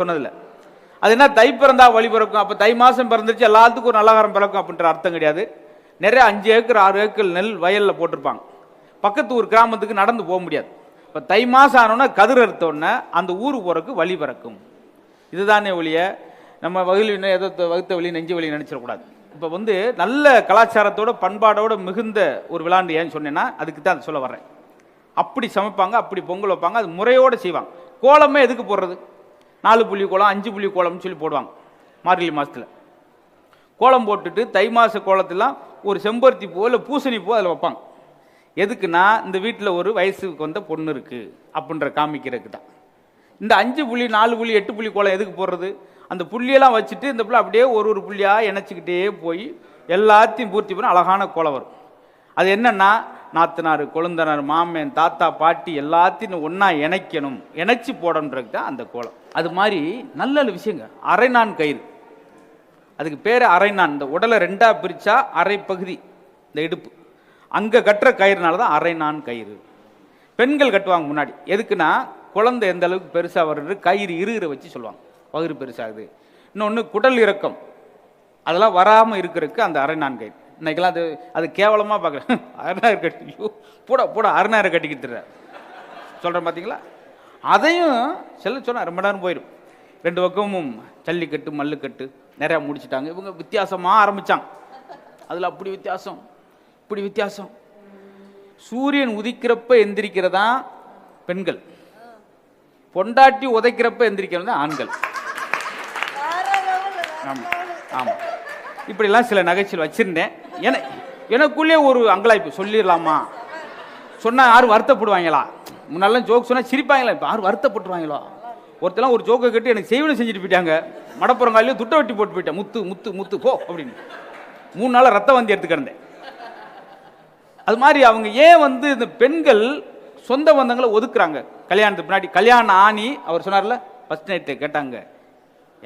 சொன்னதில்ல. அது என்ன தை பிறந்தா வழி பிறக்கும். அப்போ தை மாதம் பிறந்துருச்சு எல்லாத்துக்கும் ஒரு நல்லகாரம் பிறக்கும் அப்படின்ற அர்த்தம் கிடையாது. நிறைய அஞ்சு ஏக்கர் ஆறு ஏக்கர் நெல் வயலில் போட்டிருப்பாங்க. பக்கத்து ஊர் கிராமத்துக்கு நடந்து போக முடியாது. இப்போ தை மாதம் ஆனோன்னா கதிர் அறுத்தோடனே அந்த ஊர் போகிறக்கு வழி பிறக்கும். இதுதானே ஒழிய நம்ம வகுலி ஏதோ வகுத்த வழி நெஞ்சு வழி நினச்சிடக்கூடாது. இப்போ வந்து நல்ல கலாச்சாரத்தோட பண்பாடோட மிகுந்த ஒரு விளாண்டு ஏன்னு சொன்னேன்னா அதுக்கு தான் சொல்ல வர்றேன். அப்படி சமைப்பாங்க அப்படி பொங்கல் வைப்பாங்க அது முறையோடு செய்வாங்க. கோலமே எதுக்கு போடுறது? நாலு புள்ளி கோலம் அஞ்சு புள்ளி கோலம்னு சொல்லி போடுவாங்க மார்கழி மாதத்தில் கோலம் போட்டுட்டு தை மாத கோலத்தெல்லாம் ஒரு செம்பருத்தி பூ இல்லை பூசணி பூ அதில் வைப்பாங்க. எதுக்குன்னா இந்த வீட்டில் ஒரு வயசுக்கு வந்த பொண்ணு இருக்குது அப்படின்ற காமிக்கிறதுக்கு தான். இந்த அஞ்சு புள்ளி நாலு புள்ளி எட்டு புள்ளி கோலம் எதுக்கு போடுறது? அந்த புள்ளியெல்லாம் வச்சுட்டு இந்த பிள்ளை அப்படியே ஒரு ஒரு புள்ளியாக இணைச்சிக்கிட்டே போய் எல்லாத்தையும் பூர்த்தி பண்ண அழகான கோலம் வரும். அது என்னென்னா நாத்தனார் கொழுந்தனார் மாமன் தாத்தா பாட்டி எல்லாத்தையும் ஒன்றா இணைக்கணும். இணைச்சி போடணுன்றது தான் அந்த கோலம். அது மாதிரி நல்ல நல்ல விஷயங்க. அரைநான் கயிறு. அதுக்கு பேர் அரைநான். இந்த உடலை ரெண்டாக பிரித்தா அரை பகுதி இந்த இடுப்பு. அங்கே கட்டுற கயிறுனால தான் அரைநான் கயிறு. பெண்கள் கட்டுவாங்க முன்னாடி. எதுக்குன்னா குழந்தை எந்த அளவுக்கு பெருசாக வருது கயிறு இருகிற வச்சு சொல்லுவாங்க. பகுறு பெருசாகுது. இன்னொன்று குடல் இறக்கம். அதெல்லாம் வராமல் இருக்கிறதுக்கு அந்த அரைநான் கயிறு. இன்னைக்கெல்லாம் அது அது கேவலமாக பார்க்குறேன் அரைநாயிரம் கட்டி போடா போடா அரைநாயிரம் கட்டிக்கிட்டு சொல்கிறேன் பார்த்தீங்களா அதையும் செல்ல சொன்னால் ரொம்ப நேரம் போயிடும். ரெண்டு பக்கமும் ஜல்லிக்கட்டு மல்லுக்கட்டு நிறையா முடிச்சிட்டாங்க. இவங்க வித்தியாசமாக ஆரம்பித்தாங்க அதில் அப்படி வித்தியாசம் இப்படி வித்தியாசம். சூரியன் உதிக்கிறப்ப எந்திரிக்கிறதா பெண்கள். பொண்டாட்டி உதைக்கிறப்ப எந்திரிக்கிறது தான் ஆண்கள் ஆமாம் ஆமாம் இப்படிலாம் சில நகைச்சுவை வச்சுருந்தேன். என எனக்குள்ளே ஒரு அங்கலாய்ப்பு சொல்லிடலாமா? சொன்னால் யாரும் வருத்தப்படுவாங்களா? முன்னெல்லாம் ஜோக் சொன்னால் சிரிப்பாங்களா? இப்போ யாரும் வருத்தப்பட்டுருவாங்களோ? ஒருத்தெல்லாம் ஒரு ஜோக்கை கட்டி எனக்கு செய்வனை செஞ்சுட்டு போயிட்டாங்க. மடப்புறங்காலையும் துட்டை வெட்டி போட்டு போயிட்டேன். முத்து முத்து முத்து போ அப்படின்னு. மூணு நாள் ரத்த வந்து எடுத்து கிடந்தேன். அது மாதிரி அவங்க ஏன் வந்து இந்த பெண்கள் சொந்த பந்தங்களை ஒதுக்குறாங்க? கல்யாணத்துக்கு முன்னாடி கல்யாணம் ஆணி அவர் சொன்னார்ல ஃபஸ்ட் நைட்டு கேட்டாங்க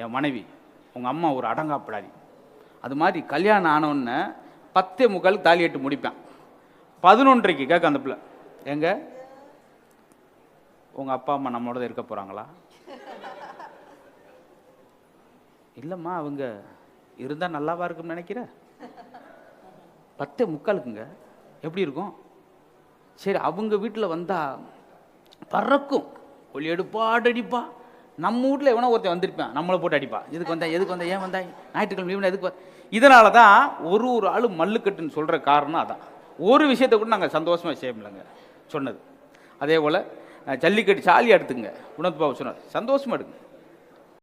என் மனைவி உங்கள் அம்மா ஒரு அடங்காப்படாதி அது மாதிரி கல்யாணம் ஆனவுடனே பத்தே முக்கால் தாலி எட்டு முடிப்பேன். பதினொன்றைக்கு கேட்க அந்த பிள்ளை எங்க உங்கள் அப்பா அம்மா நம்மளோட தான் இருக்க போகிறாங்களா இல்லைம்மா அவங்க இருந்தால் நல்லாவா இருக்கும்னு நினைக்கிற? பத்தே முக்காலுக்குங்க. எப்படி இருக்கும்? சரி அவங்க வீட்டில் வந்தா பறக்கும். ஒளி எடுப்பா அடிப்பா நம்ம வீட்டில் எவனோ ஒருத்தன் வந்திருப்பான் நம்மளை போட்டு அடிப்பா. எதுக்கு வந்தா எதுக்கு வந்தா ஏன் வந்தா? ஞாயிற்றுக்கிழமை லீவுனா எதுக்கு இதனால தான் ஒரு ஒரு ஆள் மல்லுக்கட்டுன்னு சொல்கிற காரணம் அதான். ஒரு விஷயத்தை கூட நாங்கள் சந்தோஷமாக செய்ய முடியலங்க சொன்னது. அதே போல் ஜல்லிக்கட்டு சாலி எடுத்துங்க குணத் பாபு சொன்னார். சந்தோஷமாக எடுங்க.